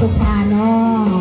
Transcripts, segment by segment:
ทุกานเนาะ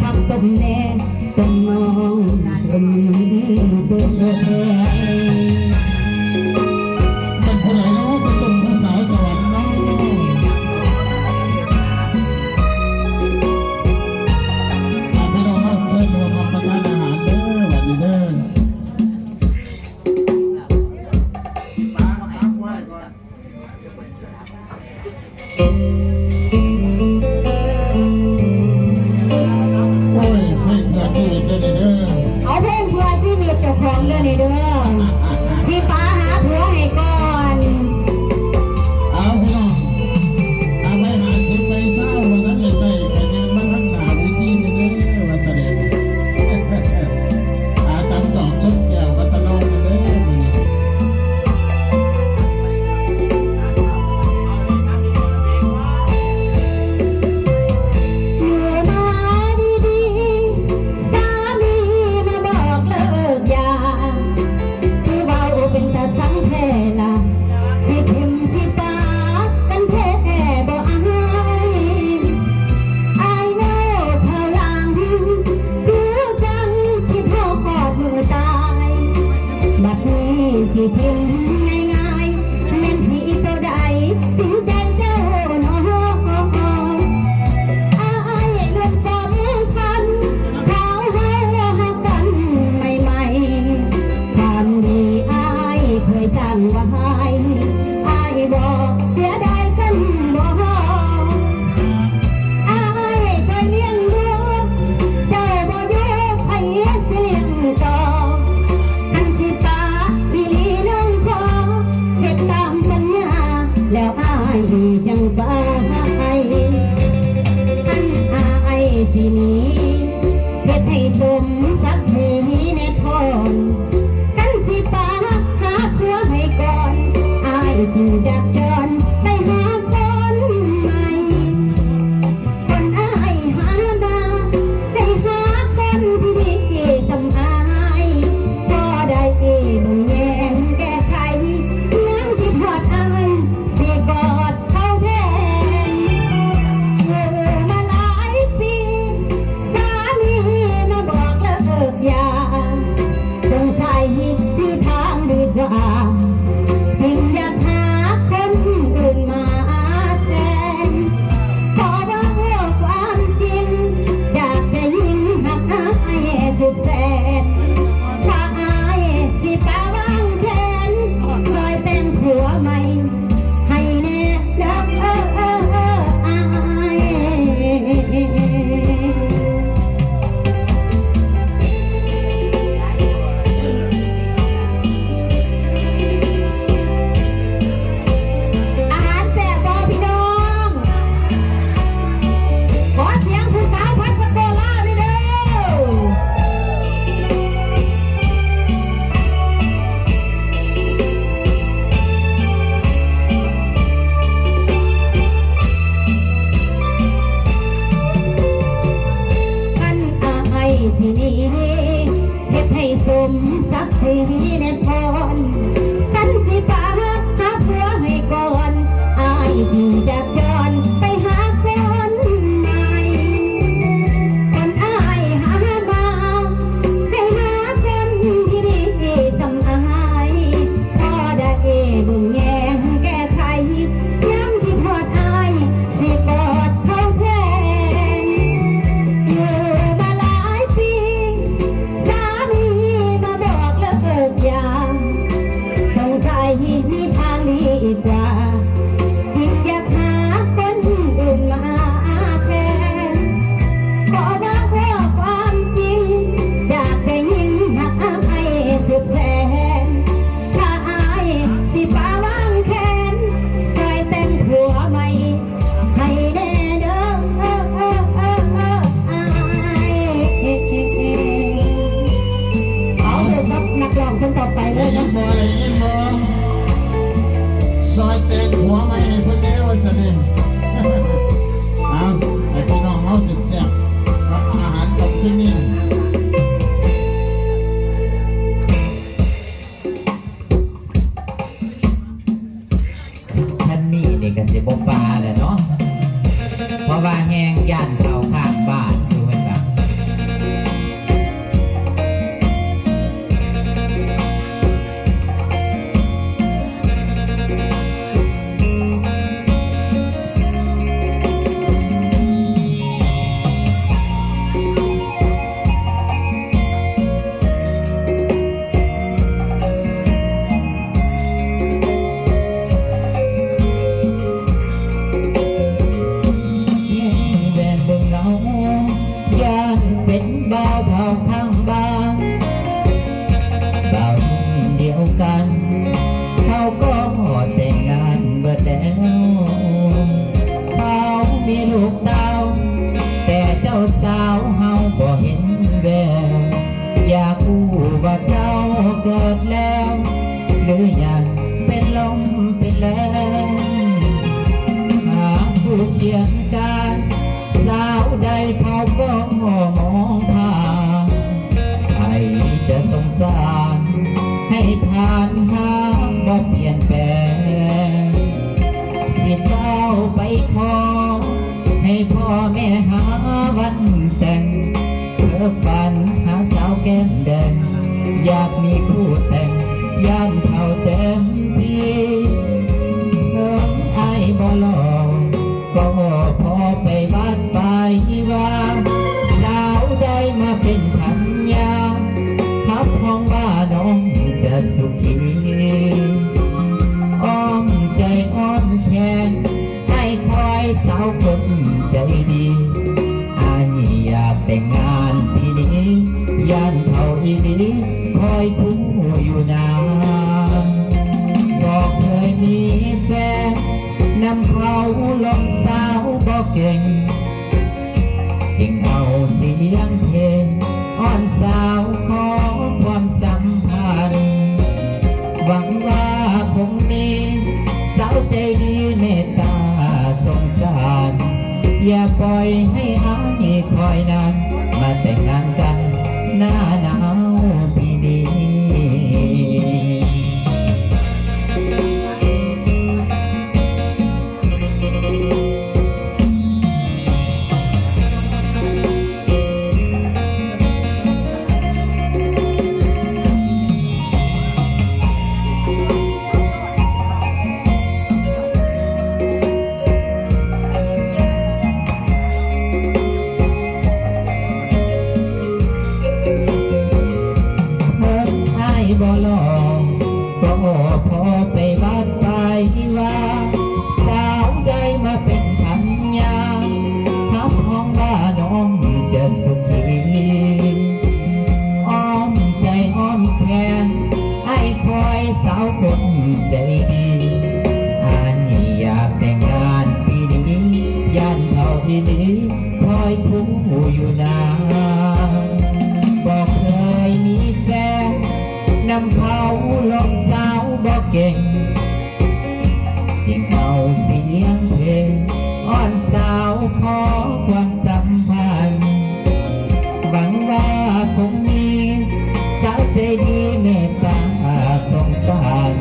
love the man. How you? goodbye. เป็นบ่าวเผาข้างบ้านบ่าวเดียวกัน เขาก็พอแต่งงานเบิดแล้วเขามีลูกดาว แต่เจ้าสาวเฮาบ่เห็นแววอยากคู่ว่าเจ้าเกิดแล้ว หรืออยากเป็นลมเป็นแรงหากผู้เคียงกัน บอกเก่งจึงเอาเสียงเพลงอ้อนสาวขอความสัมพันธ์หวังว่าคงมีสาวใจดีเมตตาสงสาร อย่าปล่อยให้ ที่นี้คอยคู่อยู่นานบอกเคยมีแฟนนำเขาลงสาวบอกเก่งจึงเอาเสียงเพลงอ้อนสาวขอความสัมพันธ์หวังว่าคงมีสาวใจดีเมตตาสงสาร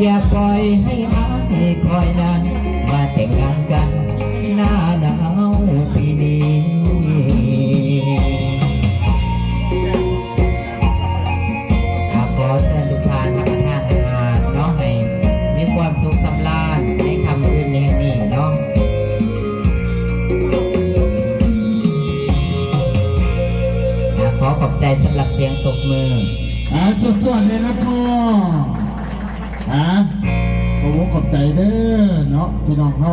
อย่าปล่อยให้อายคอยนานมาแต่งงาน อะขอบคุณขอบใจเด้อเนาะพี่น้องเขา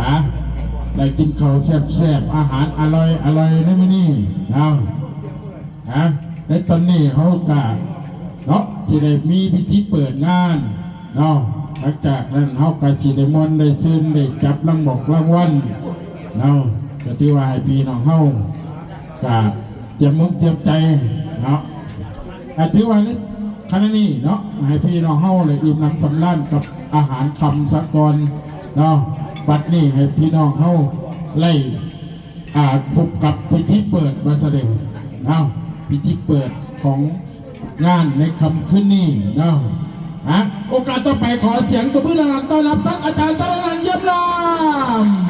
อะได้กินข้าวแซ่บๆอาหารอร่อยอร่อยในมื้อนี้เอาฮะในตอนนี้เขากะเนาะสิได้มีพิธีเปิดงานเนาะหลังจากนั้นเขากะสิได้มอนได้ซื้นได้จับรางบอกรางวัลเนาะก็ที่ว่าให้พี่น้องเขากะเตรียมมุกเตรียมใจเนาะอาทิวันนี้ คณะนี้เนาะให้พี่น้องเฮาเลยอิ่มน้ำสำราญกับอาหารคำสะกอนเนาะบัดนี้ให้พี่น้องเฮาไล่อ่าพบกับพิธีเปิดมาแสดงเนาะพิธีเปิดของงานในคำขึ้นนี้เนาะอะโอกาสต่อไปขอเสียงตบมือหลังต้อนรับท่านอาจารย์ตะลันเยี่ยมลำ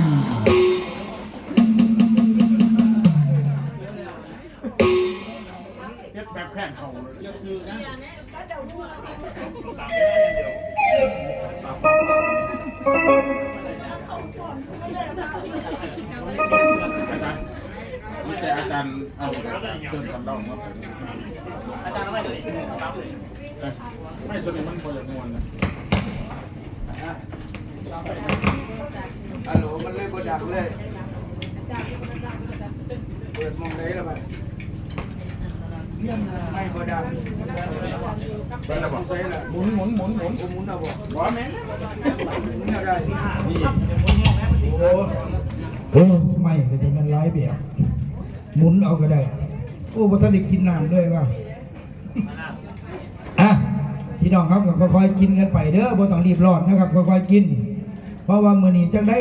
เฮ็ดแบบแข่งเขาเลยเรียกคือนะแต่อาจารย์เอาเชิญคำเล่ามาผมอาจารย์ไม่เลยรับเลยไม่ตัวนี้มันพอจะมวนนะฮัลโหลมันเลยบ่ดังเลย เปิดมองได้แล้วไป ไม่บ่ดังไปแล้บอกใส่ละหมุนหมุนหมุนหมุนโอ้หมุนเอาบ่บ่แม่นหมุนเอาได้นี่โอ้เออไม่ก็จะมันร้ายแบบหมุนเอาก็ได้ โอ้บ่ทันได้กินน้ำด้วยว่ะอะพี่น้องครับก็ค่อยๆกินกันไปเด้อบ่ต้องรีบร้อนนะครับค่อยๆกิน เพราะว่ามื้อนี้จังได้